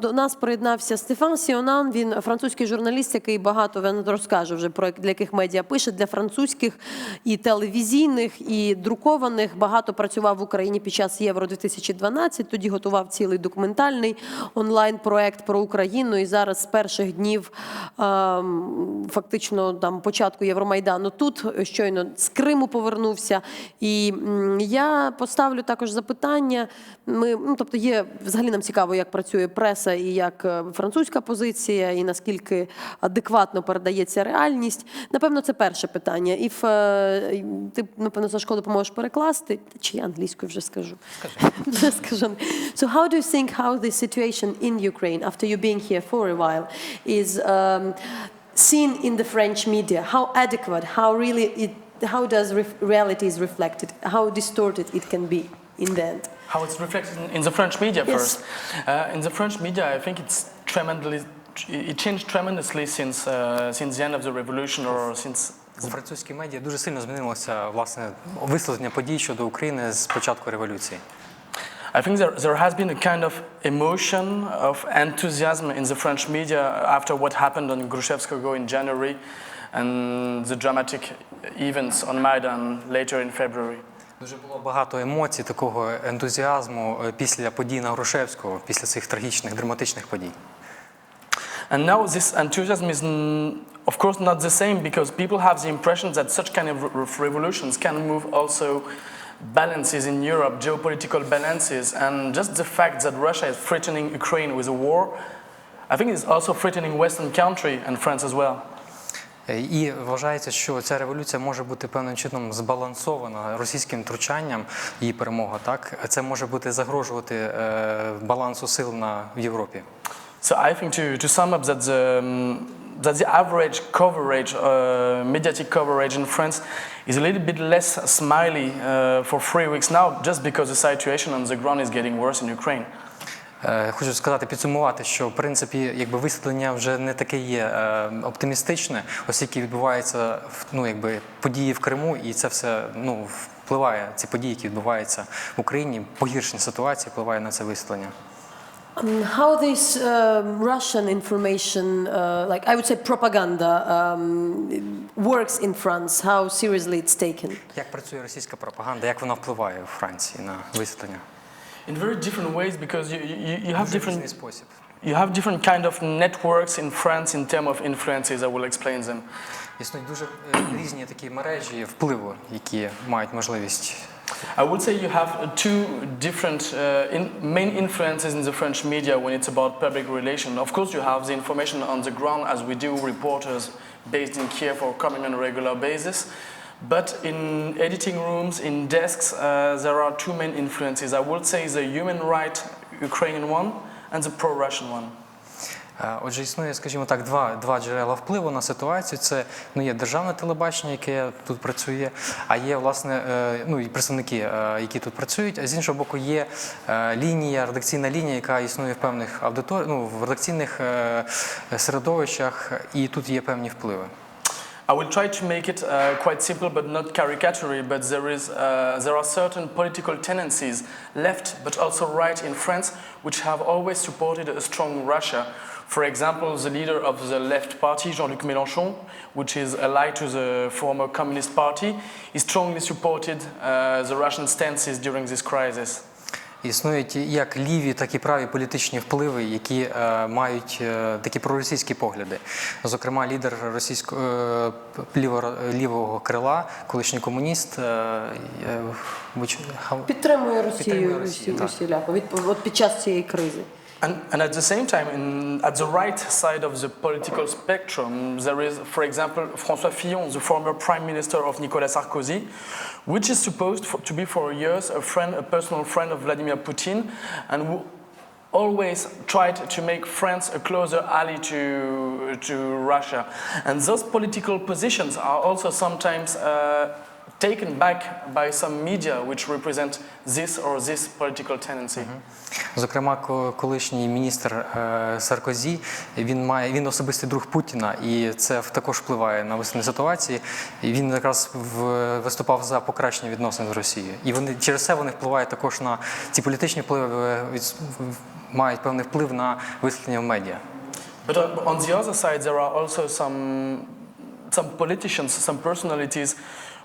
До нас приєднався Стефан Сіонан. Він французький журналіст, який багато він розкаже вже про для яких медіа пише для французьких і телевізійних, і друкованих. Багато працював в Україні під час Євро 2012 Тоді готував цілий документальний онлайн проект про Україну. І зараз з перших днів ем, фактично там початку Євромайдану тут щойно з Криму повернувся. І я поставлю також запитання. Ми ну, тобто є взагалі нам цікаво, як працює преса і як е, французька позиція, і наскільки адекватно передається реальність. Напевно, це перше питання. І в, е, ти напевно Сашко допоможеш перекласти, чи я англійською вже скажу. Вже скажу. So how do you think how the situation in Ukraine after you being here for a while is um, seen in the French media? How adequate? How really it? How does ref- reality is reflected? How distorted it can be in the end? How it's reflected in, in the French media Yes. first. Uh, in the French media, I think it's tremendously. It changed tremendously since uh, since the end of the revolution or since У французькій медіа дуже сильно змінилося власне висвітлення подій щодо України з початку революції. I think there, there has been a kind of emotion of enthusiasm in the French media after what happened on Grushevskogo in January and the dramatic events on Maidan later in February. Дуже було багато емоцій, такого ентузіазму е, після подій на Грушевського, після цих трагічних, драматичних подій. And now this enthusiasm is, of course, not the same because people have the impression that such kind of revolutions can move also balances in Europe, geopolitical balances, and just the fact that Russia is threatening Ukraine with a war, I think it's also threatening Western country and France as well. Е, І вважається, що ця революція може бути певним чином збалансована російським втручанням, її перемога. Так це може бути загрожувати е, балансу сил на в Європі. So I think to, to sum up that the, um, that the average coverage, uh, mediatic coverage in France is a little bit less smiley uh, for three weeks now, just because the situation on the ground is getting worse in Ukraine. Е, Хочу сказати, підсумувати, що в принципі, якби висвітлення вже не таке є е, оптимістичне, оскільки відбуваються ну, якби події в Криму, і це все ну впливає. Ці події, які відбуваються в Україні, погіршення ситуації впливає на це висвітлення. Um, how this um, Russian information, uh, like I would say propaganda, um, works in France? How seriously it's taken? Як працює російська пропаганда, як вона впливає у Франції на висвітлення? In very different ways because you, you, you have Дуже різний different, спосіб. you have different kind of networks in France in terms of influences. I will explain them. Існують дуже е, різні такі мережі впливу, які мають можливість I would say you have uh, two different uh, in, main influences in the French media when it's about public relation. Of course, you have the information on the ground, as we do, reporters based in Kiev or coming on a regular basis. But in editing rooms, in desks, uh, there are two main influences. I would say the human right Ukrainian one and the pro-Russian one. Е, Отже, існує, скажімо так, два, два джерела впливу на ситуацію. Це ну, є державне телебачення, яке тут працює, а є власне е, ну, і представники, е, які тут працюють. А з іншого боку, є лінія, редакційна лінія, яка існує в певних аудитор... ну, в редакційних середовищах, і тут є певні впливи. I will try to make it uh, quite simple but not caricaturely, but there, is, uh, there are certain political tendencies, left but also right in France, which have always supported a strong Russia. For example, the leader of the left party, Jean-Luc Mélenchon, which is allied to the former Communist Party, he strongly supported uh, the Russian stances during this crisis. Існують як ліві, так і праві політичні впливи, які е, мають е, такі проросійські погляди. Зокрема, лідер російського е, ліво, лівого крила, колишній комуніст. Е, е, вич... Підтримує Росію, Підтримує Росію, Росію, Росію, Росію, Росію, від от під час цієї кризи. And, and at the same time, in, at the right side of the political spectrum, there is, for example, François Fillon, the former prime minister of Nicolas Sarkozy, which is supposed for, to be for years a friend, a personal friend of Vladimir Putin, and who always tried to make France a closer ally to, to Russia. And those political positions are also sometimes uh, taken back by some media which represent this or this political tendency. Зокрема, ко- колишній міністр е, Саркозі, він має він особистий друг Путіна, і це також впливає на висновлення ситуації. І він якраз виступав за покращення відносин з Росією. І вони через це вони впливають також на ці політичні впливи, е, мають певний вплив на висвітлення в медіа. But on the other side, there are also some, some politicians, some personalities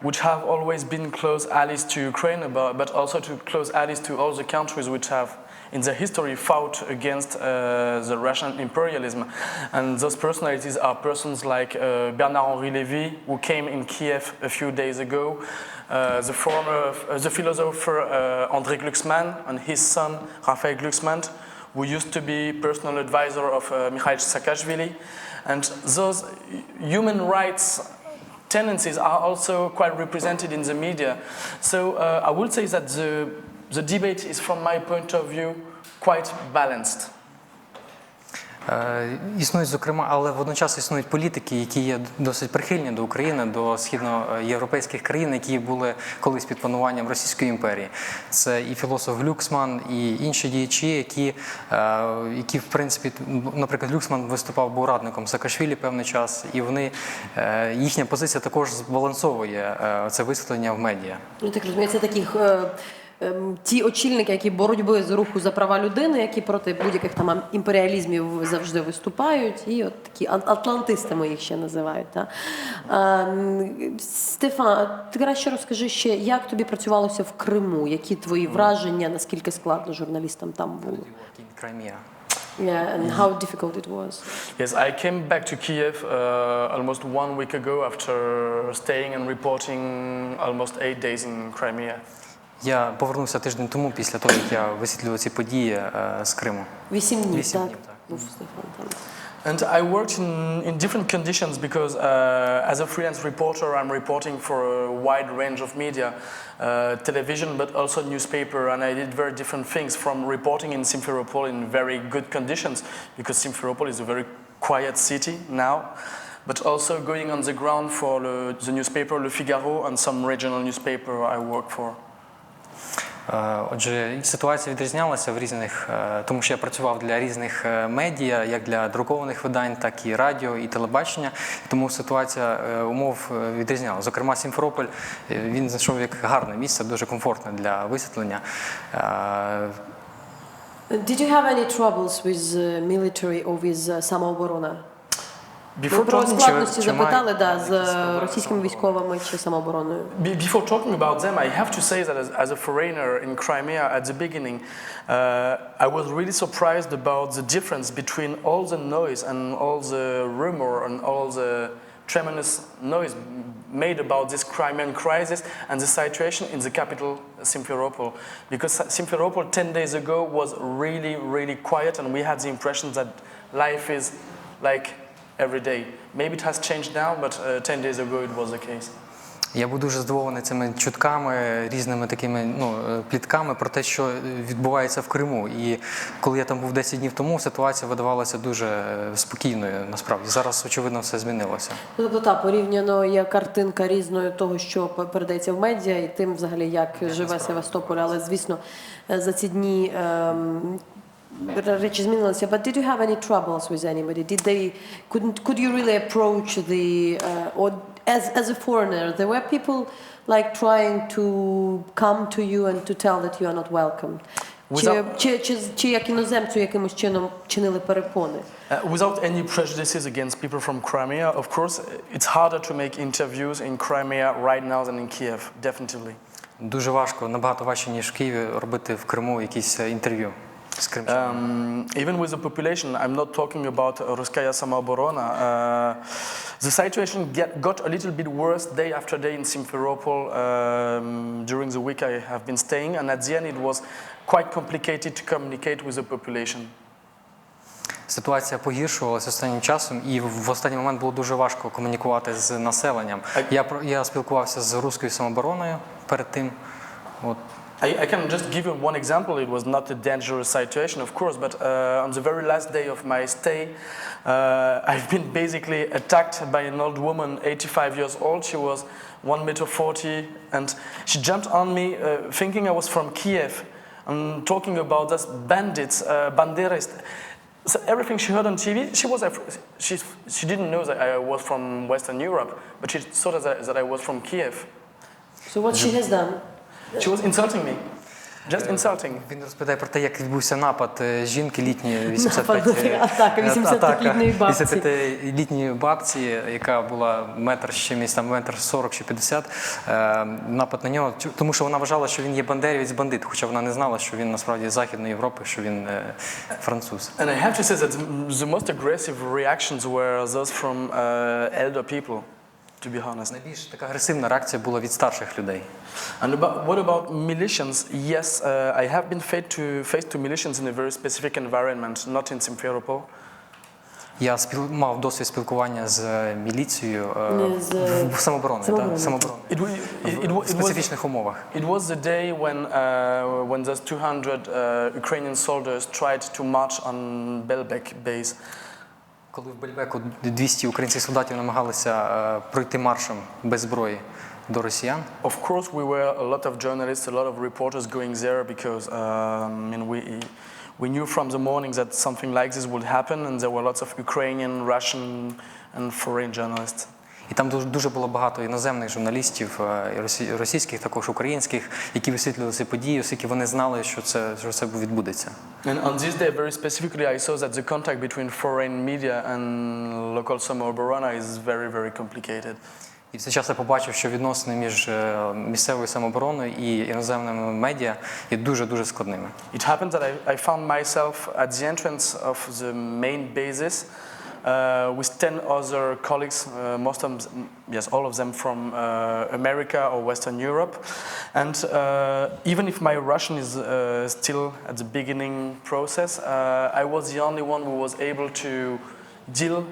which have always been close allies to Ukraine, but, also to close allies to all the countries which have in their history fought against uh, the Russian imperialism. And those personalities are persons like uh, Bernard-Henri Lévy, who came in Kiev a few days ago, uh, the former, uh, the philosopher uh, André Glucksmann and his son Raphael Glucksmann, who used to be personal advisor of uh, Mikhail Saakashvili. And those human rights tendencies are also quite represented in the media. So uh, I would say that the, the debate is, from my point of view, quite balanced. Е, Існують, зокрема, але водночас існують політики, які є досить прихильні до України, до східноєвропейських країн, які були колись під пануванням Російської імперії. Це і філософ Глюксман, і інші діячі, які, е, які в принципі, наприклад, Глюксман виступав був радником Саакашвілі певний час, і вони е, їхня позиція також збалансовує це висвітлення в медіа. Ну, так розумію, це таких ті очільники, які боротьби з руху за права людини, які проти будь-яких там імперіалізмів завжди виступають, і от такі ан- атлантисти ми їх ще називають. Та? Ем, Стефан, ти краще розкажи ще, як тобі працювалося в Криму? Які твої враження, наскільки складно журналістам там було? Yeah, and how difficult it was. Yes, I came back to Kiev uh, almost one week ago after staying and reporting almost eight days in Crimea. Я повернувся тиждень тому після того, як я висвітлював ці події е, з Криму. Вісім днів, Вісім так? днів, так. Був Стефан там. And I worked in, in different conditions because uh, as a freelance reporter, I'm reporting for a wide range of media, uh, television, but also newspaper. And I did very different things from reporting in Simferopol in very good conditions because Simferopol is a very quiet city now, but also going on the ground for the, the newspaper Le Figaro and some regional newspaper I work for. Е, Отже, ситуація відрізнялася в різних, е, тому що я працював для різних е, медіа, як для друкованих видань, так і радіо, і телебачення. Тому ситуація умов відрізнялася. Зокрема, Сімферополь він знайшов як гарне місце, дуже комфортне для висвітлення. Did you have any troubles with military or with самооборона? Ми Before про talking, складності чи має- запитали да, з якісь е, проблеми російськими військовими чи самообороною. Be- Before talking about them, I have to say that as, as a foreigner in Crimea at the beginning, uh, I was really surprised about the difference between all the noise and all the rumor and all the tremendous noise made about this Crimean crisis and the situation in the capital, Simferopol. Because Simferopol 10 days ago was really, really quiet, and we had the impression that life is like every day. Maybe it has changed now, but uh, 10 days ago it was the case. Я був дуже здивований цими чутками, різними такими ну, е, плітками про те, що відбувається в Криму. І коли я там був 10 днів тому, ситуація видавалася дуже е, спокійною. Насправді зараз очевидно все змінилося. Ну, Тобто, та порівняно є картинка різною того, що передається в медіа, і тим, взагалі, як живе Севастополь. Але звісно, е, за ці дні ем, р- речі змінилися. But did you have any troubles with anybody? Did they couldn't could you really approach the uh, or as as a foreigner? There were people like trying to come to you and to tell that you are not welcome. Чи, Without- чи, чи, чи як іноземцю якимось чином чинили перепони? Uh, without any prejudices against people from Crimea, of course, it's harder to make interviews in Crimea right now than in Kiev, definitely. Дуже важко, набагато важче, ніж в Києві робити в Криму якісь е, інтерв'ю з кримчанами. Um, even with the population, I'm not talking about uh, Ruskaya Samoborona. Uh, the situation get, got a little bit worse day after day in Simferopol um, during the week I have been staying, and at the end, it was quite complicated to communicate with the population. Ситуація погіршувалася останнім часом, і в в останній момент було дуже важко комунікувати з населенням. Я я спілкувався з руською самообороною перед тим. От I, I can just give you one example. It was not a dangerous situation, of course, but uh, on the very last day of my stay, uh, I've been basically attacked by an old woman, 85 years old. She was 1 meter 40, and she jumped on me, uh, thinking I was from Kiev, and talking about us bandits, uh, banderas. So everything she heard on TV, she was she, she didn't know that I was from Western Europe, but she thought that I, that I was from Kiev. So what she has done? She was insulting me, just insulting. Він розповідає про те, як відбувся напад е, жінки літньої 85 Напад, е, атака 85-літньої бабці. 85-літньої бабці, яка була метр чимось, там метр 40 чи 50, е, напад на нього, тому що вона вважала, що він є бандерівець бандит, хоча вона не знала, що він насправді з Західної Європи, що він е, француз. And I have to say that the most aggressive reactions were those from uh, elder people, to be honest. Найбільш така агресивна реакція була від старших людей. And about, what about militias? Yes, uh, I have been faced to, faced to militias in a very specific environment, not in Simferopol. Я спіл... мав досвід спілкування з е, міліцією е, Не, з, в, в самооборони, так? самооборони. It, wa- it, it, wa- В it, was, специфічних умовах. it was the day when, uh, when those 200 uh, Ukrainian soldiers tried to march on Belbek base. Коли в Бельбеку 200 українських солдатів намагалися е, пройти маршем без зброї до росіян, Of course, we were a lot of journalists, a lot of reporters going there because um, I mean, we, we knew from the morning that something like this would happen, and there were lots of Ukrainian, Russian, and foreign journalists. І там дуже, дуже було багато іноземних журналістів, е, і російських, також українських, які висвітлювали ці події, оскільки вони знали, що це що це відбудеться. And on this day, very specifically, I saw that the contact between foreign media and local Samoborona is very, very complicated. І в цей час я побачив, що відносини між е, місцевою самообороною і іноземними медіа є дуже дуже складними. It happened that I, I found myself at the entrance of the main basis uh, with 10 other colleagues, uh, most of them, yes, all of them from uh, America or Western Europe. And uh, even if my Russian is uh, still at the beginning process, uh, I was the only one who was able to deal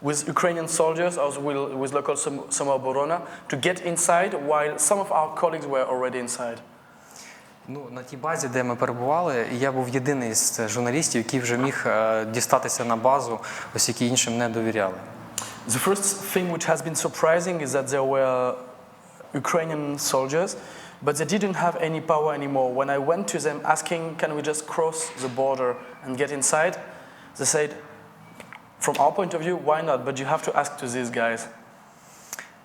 with Ukrainian soldiers or with, with local Sam- Samoborona to get inside while some of our colleagues were already inside. Ну на тій базі, де ми перебували, я був єдиний з журналістів, який вже міг е, дістатися на базу, ось які іншим не довіряли. The first thing which has been surprising is that there were Ukrainian soldiers, but they didn't have any power anymore. When I went to them asking, can we just cross the border and get inside, they said, from our point of view, why not? But you have to ask to these guys.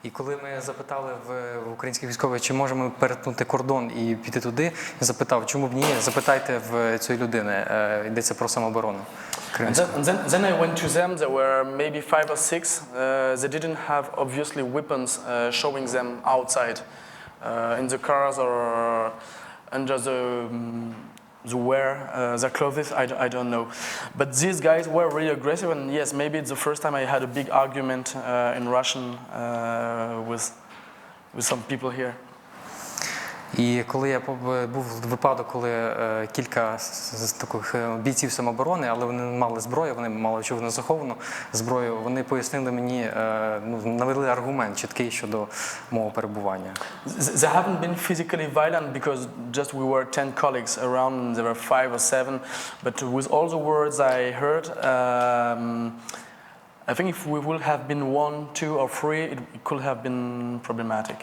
І коли ми запитали в, українських військових, чи можемо перетнути кордон і піти туди, запитав, чому б ні? Запитайте в цієї людини. Е, Йдеться про самооборону. And then, then, then I went to them. There were maybe five or six. Uh, they didn't have obviously weapons uh, showing them outside uh, in the cars or under the um, the wear, uh, their clothes—I don't know. But these guys were really aggressive. And yes, maybe it's the first time I had a big argument uh, in Russian uh, with with some people here. І коли я був випадок, коли е, кілька з таких е, бійців самооборони, але вони не мали зброю, вони мали очевидно заховану зброю. Вони пояснили мені, е, ну навели аргумент чіткий щодо мого перебування. They haven't been physically violent because just we were 10 colleagues around, and there were five or seven. But with all the words I heard, um, I think if we would have been one, two, or three, it could have been problematic.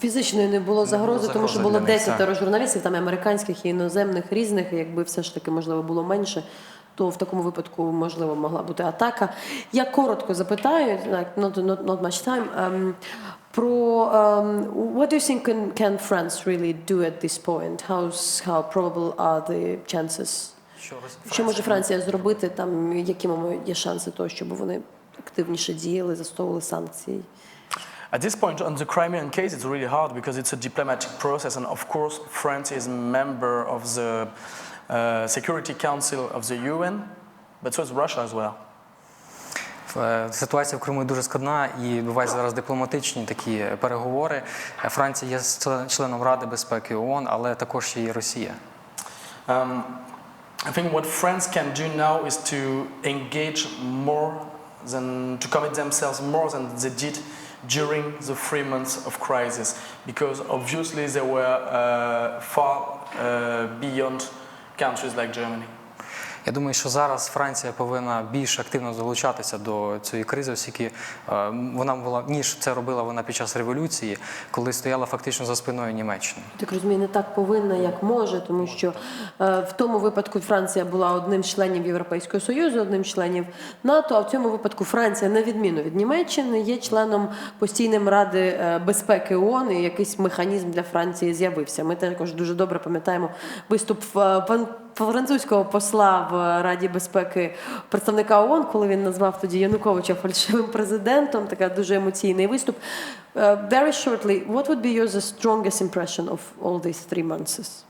Фізичної не було загрози, тому що було для них, 10 журналістів, там і американських і іноземних різних. і Якби все ж таки можливо було менше, то в такому випадку можливо могла бути атака. Я коротко запитаю, like, not, not, not much time. ем, про ем, what do you think can, can France really do at this point? How, how probable are the chances? Що може Франція зробити там? Мamo, є шанси того, щоб вони активніше діяли, застосовували санкції? At this point, on the Crimean case, it's really hard because it's a diplomatic process, and of course, France is a member of the uh, Security Council of the UN, but so is Russia as well. Е, Ситуація в Криму дуже складна і відбуваються зараз дипломатичні такі переговори. Е, Франція є член- членом Ради безпеки ООН, але також і Росія. Um, I think what France can do now is to engage more than to commit themselves more than they did during the three months of crisis because obviously they were uh, far uh, beyond countries like Germany. Я думаю, що зараз Франція повинна більш активно долучатися до цієї кризи, оскільки е, вона була ніж це робила вона під час революції, коли стояла фактично за спиною Німеччини. Так розумію, не так повинна, як може, тому що е, в тому випадку Франція була одним з членів Європейського Союзу, одним з членів НАТО. А в цьому випадку Франція, на відміну від Німеччини, є членом постійним Ради е, безпеки ООН, і якийсь механізм для Франції з'явився. Ми також дуже добре пам'ятаємо виступ пан- французького посла в Раді безпеки представника ООН, коли він назвав тоді Януковича фальшивим президентом. Така дуже емоційний виступ. Uh, very shortly, what would be your the strongest impression of all these three months?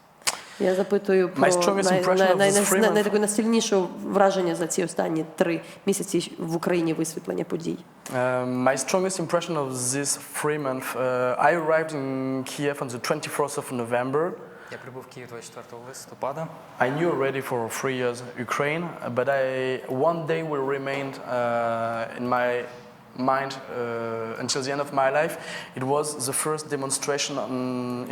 Я запитую про My strongest impression of най, these three най, months? най, таке найсильніше враження за ці останні три місяці в Україні висвітлення подій. Um, my strongest impression of this three months, uh, I arrived in Kiev on the 24th of November. Я прибув в Київ 24 листопада. I knew already for three years Ukraine, but I one day will remain uh, in my mind uh, until the end of my life. It was the first demonstration on,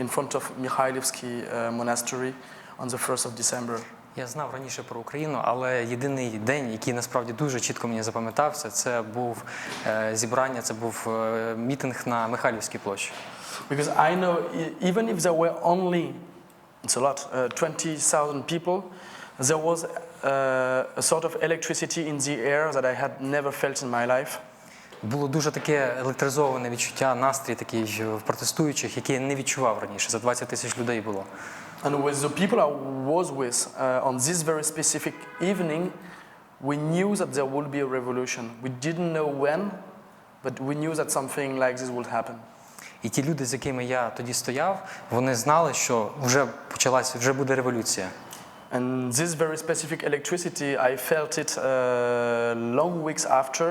in front of Mikhailivsky uh, monastery on the 1st of December. Я знав раніше про Україну, але єдиний день, який насправді дуже чітко мені запам'ятався, це був е, зібрання, це був е, мітинг на Михайлівській площі. Because I know e- even if there were only, it's a lot, uh, 20,000 people, there was uh, a sort of electricity in the air that I had never felt in my life. Було дуже таке електризоване відчуття, настрій такий в протестуючих, який я не відчував раніше. За 20 тисяч людей було. And with the people I was with uh, on this very specific evening, we knew that there would be a revolution. We didn't know when, but we knew that something like this would happen. І ті люди, з якими я тоді стояв, вони знали, що вже почалась, вже буде революція. And this very specific electricity, I felt it uh, long weeks after.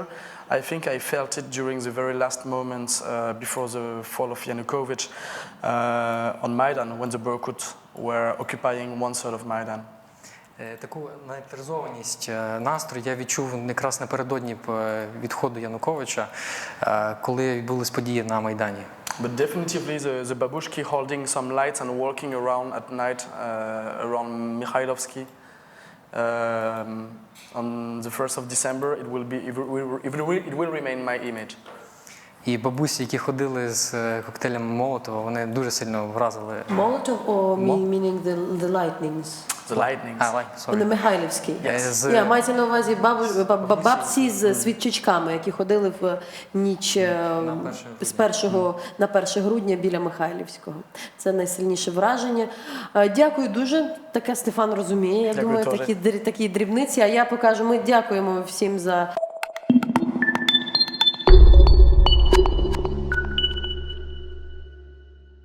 I think I felt it during the very last moments uh, before the fall of Yanukovych uh, on Maidan, when the Berkut were occupying one third of Maidan. Е, Таку наелектризованість е, настрою я відчув якраз напередодні е, відходу Януковича, е, коли відбулись події на Майдані. But definitively, the, the babushki holding some lights and walking around at night uh, around Mikhailovsky. Um, on the 1st of December, it will, be, it will, it will, it will remain my image. І бабусі, які ходили з е, коктейлями Молотова, вони дуже сильно вразили. Molotov or me, meaning the, the lightnings? The lightnings. А, лай, На. Михайлівській. Yes. З- Я мається на увазі бабу, баб- бабці з свічечками, які ходили в ніч е, перше з першого на 1 грудня біля Михайлівського. Це найсильніше враження. Е, Дякую дуже. Таке Стефан розуміє. Я Дякую думаю, теж. такі, дрі- такі дрібниці. А я покажу. Ми дякуємо всім за.